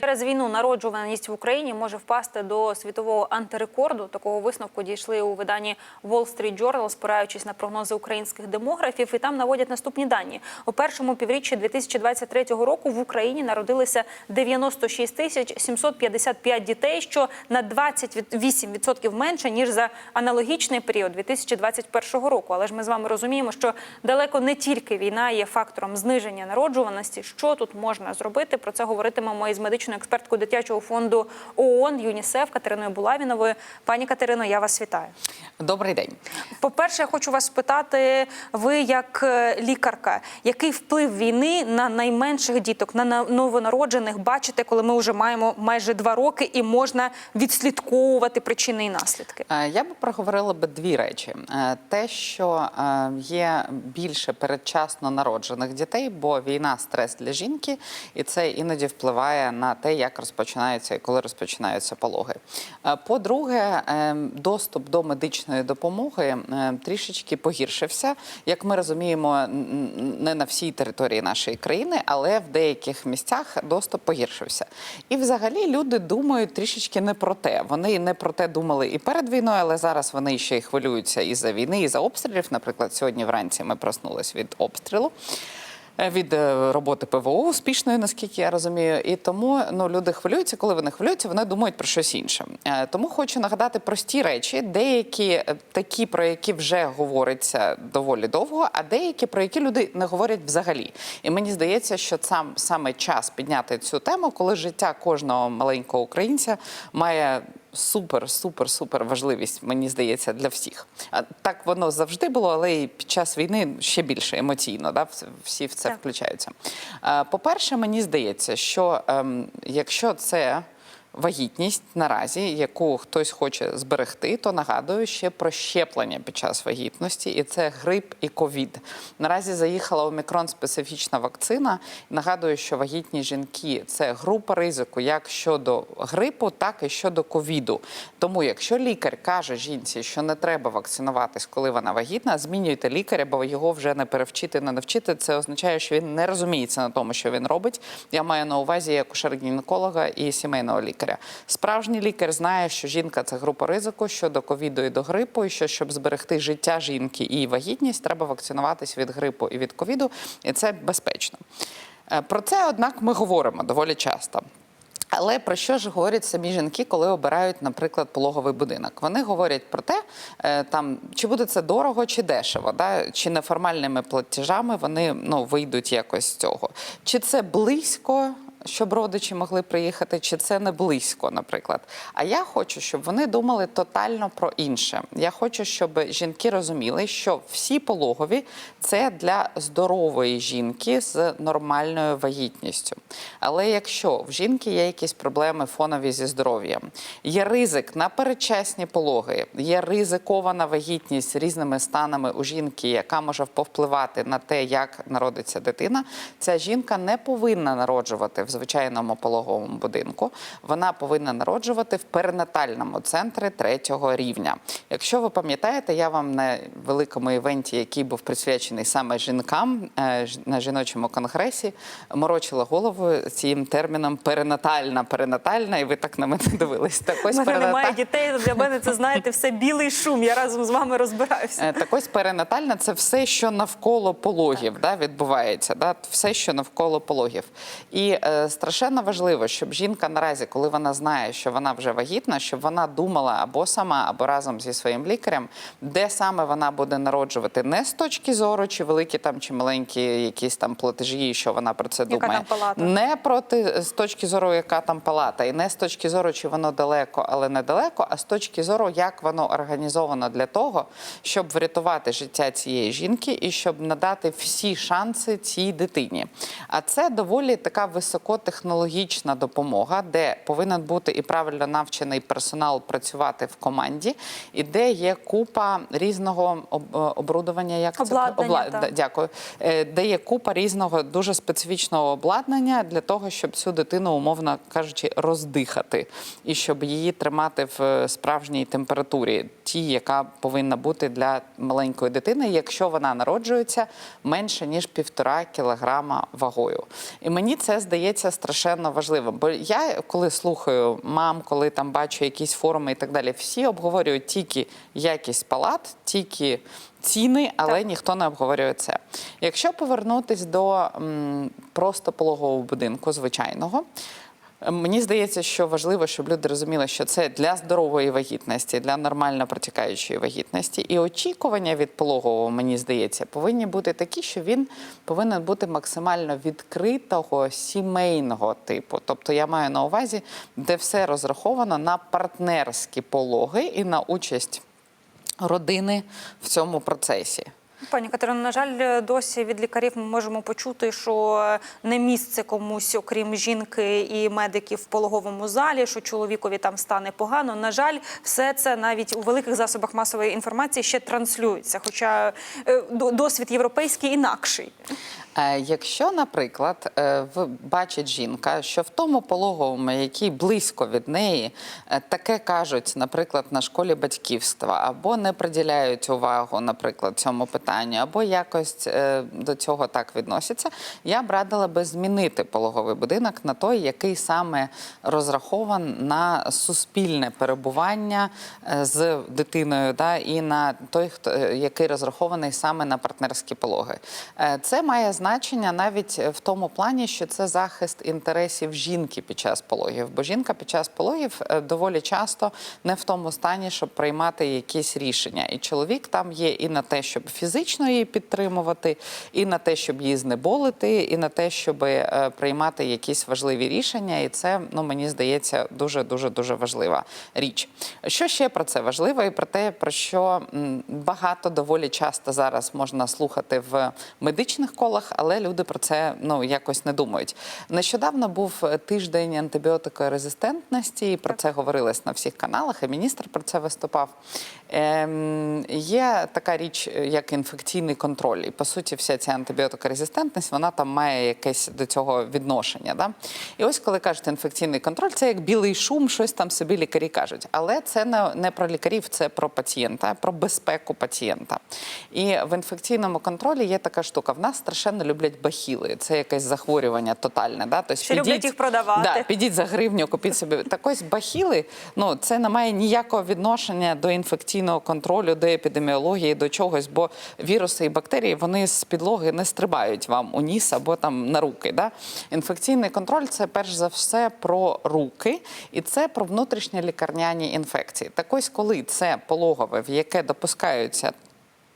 Через війну народжуваність в Україні може впасти до світового антирекорду. Такого висновку дійшли у виданні Wall Street Journal, спираючись на прогнози українських демографів. І там наводять наступні дані. У першому півріччі 2023 року в Україні народилися 96 тисяч 755 дітей, що на 28% менше ніж за аналогічний період 2021 року. Але ж ми з вами розуміємо, що далеко не тільки війна є фактором зниження народжуваності. Що тут можна зробити? Про це говоритимемо із медичною експерткою дитячого фонду ООН ЮНІСЕФ Катериною Булавіновою. Пані Катерино, я вас вітаю. Добрий день. По-перше, я хочу вас спитати, ви як е, лікарка, який вплив війни на найменших діток, на на- новонароджених бачите, коли ми вже маємо майже два роки і можна відслідковувати причини і наслідки? Е, Я би проговорила би дві речі: Е, те, що є більше передчасно народжених дітей, бо війна стрес для жінки, і це іноді впливає на те, як розпочинаються і коли розпочинаються пологи. Е, По-друге, е, доступ до медичної допомоги е, трішечки погіршився. Як ми розуміємо, не на всій території нашої країни, але в деяких місцях доступ погіршився. І взагалі люди думають трішечки не про те. Вони не про те думали і перед війною, але зараз вони ще й хвилюються і за війни, і за обстрілів. Наприклад, сьогодні вранці ми проснулись від обстрілу. Е, Від е, роботи ПВО успішної, наскільки я розумію, і тому ну люди хвилюються. Коли вони хвилюються, вони думають про щось інше. Е, Тому хочу нагадати прості речі, деякі такі, про які вже говориться доволі довго, а деякі про які люди не говорять взагалі. І мені здається, що сам саме час підняти цю тему, коли життя кожного маленького українця має супер, супер, супер важливість, мені здається, для всіх. А так воно завжди було, але і під час війни ще більше емоційно. Да? Всі в це Так. включаються. Е, По-перше, мені здається, що ем, якщо це вагітність наразі, яку хтось хоче зберегти, то нагадую ще про щеплення під час вагітності, і це грип і ковід. Наразі заїхала омікрон специфічна вакцина. Нагадую, що вагітні жінки це група ризику як щодо грипу, так і щодо ковіду. Тому, якщо лікар каже жінці, що не треба вакцинуватись, коли вона вагітна, змінюйте лікаря, бо його вже не перевчити, не навчити. Це означає, що він не розуміється на тому, що він робить. Я маю на увазі як акушер-гінеколога і сімейного лікаря. Справжній лікар знає, що жінка це група ризику щодо ковіду і до грипу, і що щоб зберегти життя жінки і вагітність, треба вакцинуватись від грипу і від ковіду, і це безпечно. Е, Про це, однак, ми говоримо доволі часто. Але про що ж говорять самі жінки, коли обирають, наприклад, пологовий будинок? Вони говорять про те, е, там чи буде це дорого, чи дешево, да? чи неформальними платежами вони ну, вийдуть якось з цього. Чи це близько? Щоб родичі могли приїхати, чи це не близько, наприклад. А я хочу, щоб вони думали тотально про інше. Я хочу, щоб жінки розуміли, що всі пологові це для здорової жінки з нормальною вагітністю. Але якщо в жінки є якісь проблеми фонові зі здоров'ям, є ризик на передчасні пологи, є ризикована вагітність різними станами у жінки, яка може повпливати на те, як народиться дитина, ця жінка не повинна народжувати в звичайному пологовому будинку. Вона повинна народжувати в перинатальному центрі третього рівня. Якщо ви пам'ятаєте, я вам на великому івенті, який був присвячений саме жінкам е, на жіночому конгресі, морочила голову цим терміном перинатальна, перинатальна, і ви так на мене дивились. Так ось мене немає дітей. Для мене це знаєте все білий шум. Я разом з вами розбираюся. Е, Так ось перинатальна це все, що навколо пологів да, відбувається, да, все, що навколо пологів. І е, страшенно важливо, щоб жінка наразі, коли вона знає, що вона вже вагітна, щоб вона думала або сама, або разом зі своїм лікарем, де саме вона буде народжувати, не з точки зору, чи великі там, чи маленькі якісь там платежі, що вона про це Яка думає. там палата? Не проти з точки зору, яка там палата, і не з точки зору, чи воно далеко, але недалеко, а з точки зору, як воно організовано для того, щоб врятувати життя цієї жінки і щоб надати всі шанси цій дитині. А це доволі така високотехнологічна допомога, де повинен бути і правильно навчений персонал працювати в команді, і де є купа різного об- оборудування, як Обладнання, це так. Обла- Дякую. Е, Де є купа різного дуже специфічного обладнання для того, щоб цю дитину, умовно кажучи, роздихати, і щоб її тримати в е, справжній температурі, тій, яка повинна бути для маленької дитини, якщо вона народжується менше ніж півтора кілограма вагою. І мені це здається здається страшенно важливим. Бо я коли слухаю мам, коли там бачу якісь форуми і так далі, всі обговорюють тільки якість палат, тільки ціни, але Так. ніхто не обговорює це. Якщо повернутись до м, просто пологового будинку звичайного. Мені здається, що важливо, щоб люди розуміли, що це для здорової вагітності, для нормально протікаючої вагітності. І очікування від пологового, мені здається, повинні бути такі, що він повинен бути максимально відкритого сімейного типу. Тобто я маю на увазі, де все розраховано на партнерські пологи і на участь родини в цьому процесі. Пані Катерино, на жаль, досі від лікарів ми можемо почути, що не місце комусь, окрім жінки і медиків в пологовому залі, що чоловікові там стане погано. На жаль, все це навіть у великих засобах масової інформації ще транслюється. Хоча е, досвід європейський інакший. Е, Якщо, наприклад, е, бачить жінка, що в тому пологовому, який близько від неї, е, таке кажуть, наприклад, на школі батьківства, або не приділяють увагу, наприклад, цьому питанню, або якось до цього так відносяться, я б радила би змінити пологовий будинок на той, який саме розрахован на суспільне перебування з дитиною, да, і на той, хто який розрахований саме на партнерські пологи. Це має значення навіть в тому плані, що це захист інтересів жінки під час пологів. Бо жінка під час пологів е, доволі часто не в тому стані, щоб приймати якісь рішення. І чоловік там є і на те, щоб фізично її підтримувати, і на те, щоб її знеболити, і на те, щоб е, приймати якісь важливі рішення. І це, ну мені здається, дуже дуже дуже важлива річ. Що ще про це важливо, і про те, про що багато доволі часто зараз можна слухати в медичних колах, але люди про це ну якось не думають. Нещодавно був е, тиждень антибіотикорезистентності, і про це говорилось на всіх каналах, і міністр про це виступав. Ем, є така річ, е, як інфекційний контроль. І по суті, вся ця антибіотикорезистентність, вона там має якесь до цього відношення. Да? І ось коли кажуть інфекційний контроль, це як білий шум, щось там собі лікарі кажуть. Але це не, не про лікарів, це про пацієнта, про безпеку пацієнта. І в інфекційному контролі є така штука. В нас страшенно люблять бахіли. Це якесь захворювання тотальне. Да? Тобто, Ще люблять їх продавати. Да, підіть за гривню, купіть собі. Так ось бахіли, ну це не має ніякого відношення до інфекційного контролю, до епідеміології, до чогось, бо віруси і бактерії вони з підлоги не стрибають вам у ніс або там на руки. Да? Інфекційний контроль це перш за все про руки, і це про внутрішні лікарняні інфекції. Так ось, коли це пологове, в яке допускаються.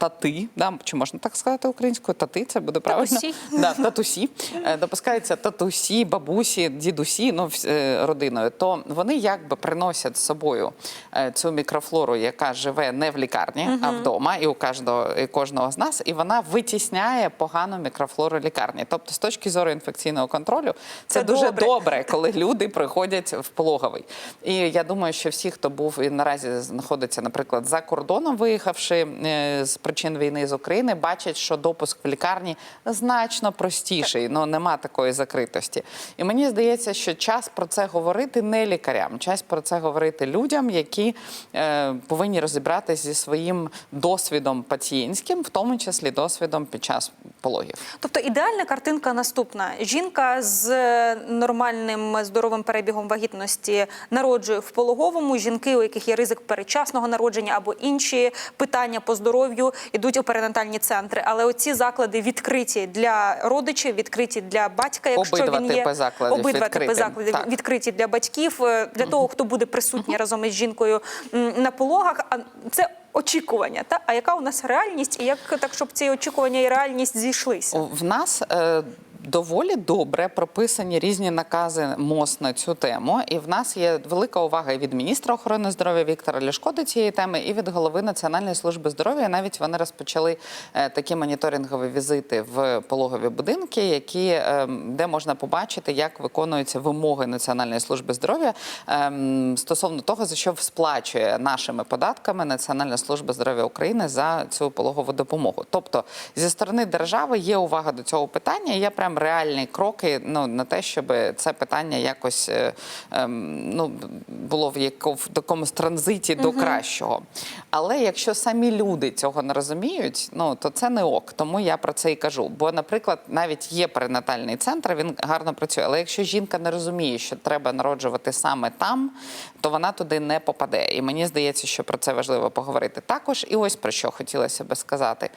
Тати, да, чи можна так сказати українською? Тати, це буде правильно. Татусі. Да, татусі. Е, Допускаються татусі, бабусі, дідусі, ну е, родиною. То вони якби приносять з собою е, цю мікрофлору, яка живе не в лікарні, а вдома, і у кожного, і кожного з нас, і вона витісняє погану мікрофлору лікарні. Тобто, з точки зору інфекційного контролю, це, Це дуже добре. добре, коли люди приходять в пологовий. І я думаю, що всі, хто був і наразі знаходиться, наприклад, за кордоном, виїхавши з причин війни з України, бачать, що допуск в лікарні значно простіший. Ну нема такої закритості. І мені здається, що час про це говорити не лікарям, час про це говорити людям, які е, повинні розібратися зі своїм досвідом пацієнтським, в тому числі досвідом під час пологів. Тобто ідеальна картинка наступна: жінка з нормальним здоровим перебігом вагітності народжує в пологовому. Жінки, у яких є ризик передчасного народження або інші питання по здоров'ю, йдуть у перинатальні центри. Але оці заклади відкриті для родичів, відкриті для батька, якщо Обидва він є типи закладів обидва відкритим. типи закладів Так. відкриті для батьків, е, для того, хто буде присутній разом із жінкою на пологах. А це очікування. Та а яка у нас реальність, і як так, щоб ці очікування і реальність зійшлися? В нас е, доволі добре прописані різні накази МОЗ на цю тему, і в нас є велика увага і від міністра охорони здоров'я Віктора Ляшко до цієї теми, і від голови Національної служби здоров'я. Навіть вони розпочали е, такі моніторингові візити в пологові будинки, які е, де можна побачити, як виконуються вимоги Національної служби здоров'я е, стосовно того, за що сплачує нашими податками Національна служба здоров'я України за цю пологову допомогу. Тобто зі сторони держави є увага до цього питання. Я прям прям реальні кроки ну, на те, щоб це питання якось е, ем, ну, було в, яко, в такомусь транзиті до кращого. Але якщо самі люди цього не розуміють, ну то це не ок. Тому я про це і кажу. Бо, наприклад, навіть є перинатальний центр, він гарно працює. Але якщо жінка не розуміє, що треба народжувати саме там, то вона туди не попаде. І мені здається, що про це важливо поговорити також. І ось про що хотілося би сказати.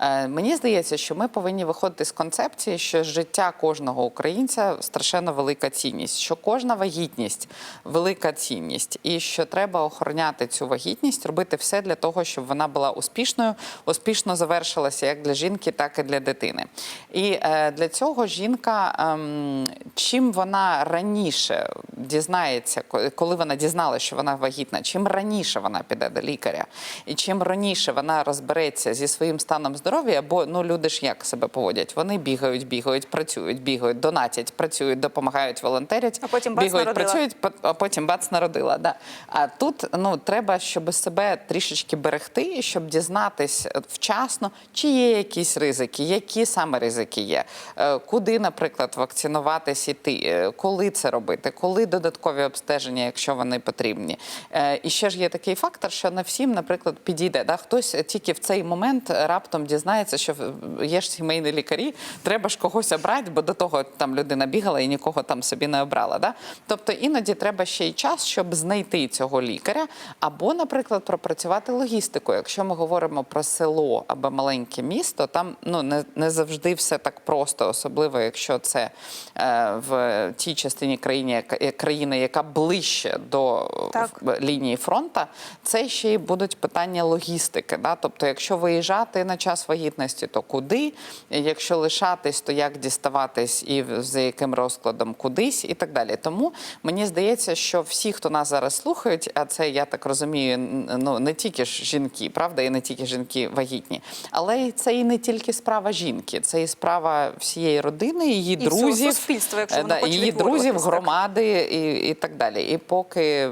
Е, мені здається, що ми повинні виходити з концепції, що життя кожного українця страшенно велика цінність, що кожна вагітність велика цінність, і що треба охороняти цю вагітність, робити все для того, щоб вона була успішною, успішно завершилася як для жінки, так і для дитини. І е, для цього жінка, ем, чим вона раніше дізнається, коли вона дізналася, що вона вагітна, чим раніше вона піде до лікаря, і чим раніше вона розбереться зі своїм станом здоров'я, бо ну люди ж як себе поводять? Вони бігають, бігають, працюють, бігають, донатять, працюють, допомагають, волонтерять, А потім бац, бігають, народила. працюють, а потім бац народила. Да. А тут ну треба, щоб себе трішечки берегти, щоб дізнатись вчасно, чи є якісь ризики, які саме ризики є, Е, куди, наприклад, вакцинуватись іти, е, коли це робити, коли додаткові обстеження, якщо вони потрібні. Е, І ще ж є такий фактор, що не всім, наприклад, підійде. Да? Хтось тільки в цей момент раптом дізнається, що є ж сімейні лікарі, треба ж когось обрати, бо до того там людина бігала і нікого там собі не обрала. Да? Тобто іноді треба ще й час, щоб знайти цього лікаря, або, наприклад, пропрацювати логістику. Якщо ми говоримо про село або маленьке місто, там ну не, не завжди все так просто, особливо якщо це е, в тій частині країни, яка е, країни, яка ближче до Так. лінії фронту, це ще й будуть питання логістики. Да? Тобто, якщо виїжджати на час вагітності, то куди? Якщо лишатись, то як діставатись і за яким розкладом кудись, і так далі. Тому мені здається, що всі, хто нас зараз слухають, а це я так розумію, ну не тільки ж жінки, правда, і не тільки жінки вагітні, але це і не тільки справа жінки, це і справа всієї родини, її І друзів, суспільства, якщо е, да, її друзів, так. громади і, і так далі. І поки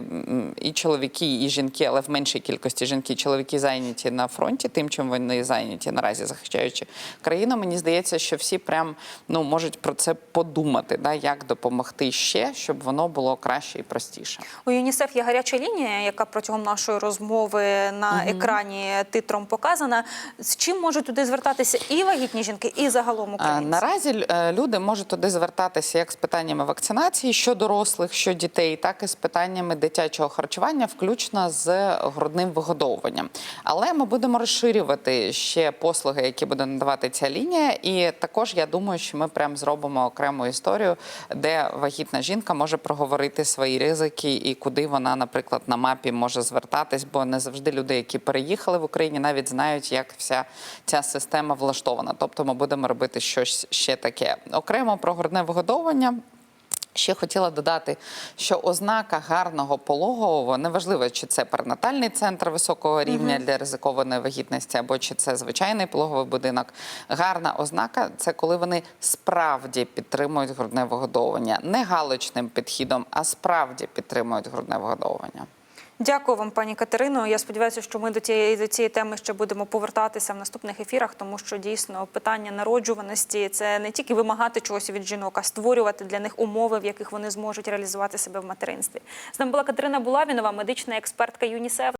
і чоловіки, і жінки, але в меншій кількості жінки, чоловіки зайняті на фронті, тим, чим вони зайняті наразі захищаючи країну. Мені здається, що всі прям ну можуть про це подумати, да, як допомогти ще, щоб воно було краще і простіше. У ЮНІСЕФ є гаряча лінія, яка протягом нашої розмови на екрані титром показана. З чим можуть туди звертатися і вагітні жінки, і загалом А, українці? Наразі е, люди можуть туди звертатися як з питаннями вакцинації, що дорослих, що дітей, так і з питаннями дитячого харчування, включно з грудним вигодовуванням. Але ми будемо розширювати ще послуги, які буде надавати ця лінія. І також я думаю, що ми прям зробимо окрему історію, де вагітна жінка може проговорити свої ризики і куди вона, наприклад, на мапі може звертатись, бо не завжди люди, які переїхали в Україні, навіть знають, як вся ця система влаштована. Тобто, ми будемо робити щось ще таке. Окремо про грудне вигодовування. Ще хотіла додати, що ознака гарного пологового неважливо, чи це перинатальний центр високого рівня для ризикованої вагітності, або чи це звичайний пологовий будинок. Гарна ознака це коли вони справді підтримують грудне вигодовування, не галочним підхідом, а справді підтримують грудне вигодовування. Дякую вам, пані Катерино. Я сподіваюся, що ми до цієї до цієї теми ще будемо повертатися в наступних ефірах, тому що дійсно питання народжуваності це не тільки вимагати чогось від жінок, а створювати для них умови, в яких вони зможуть реалізувати себе в материнстві. З нами була Катерина Булавінова, медична експертка ЮНІСЕФ.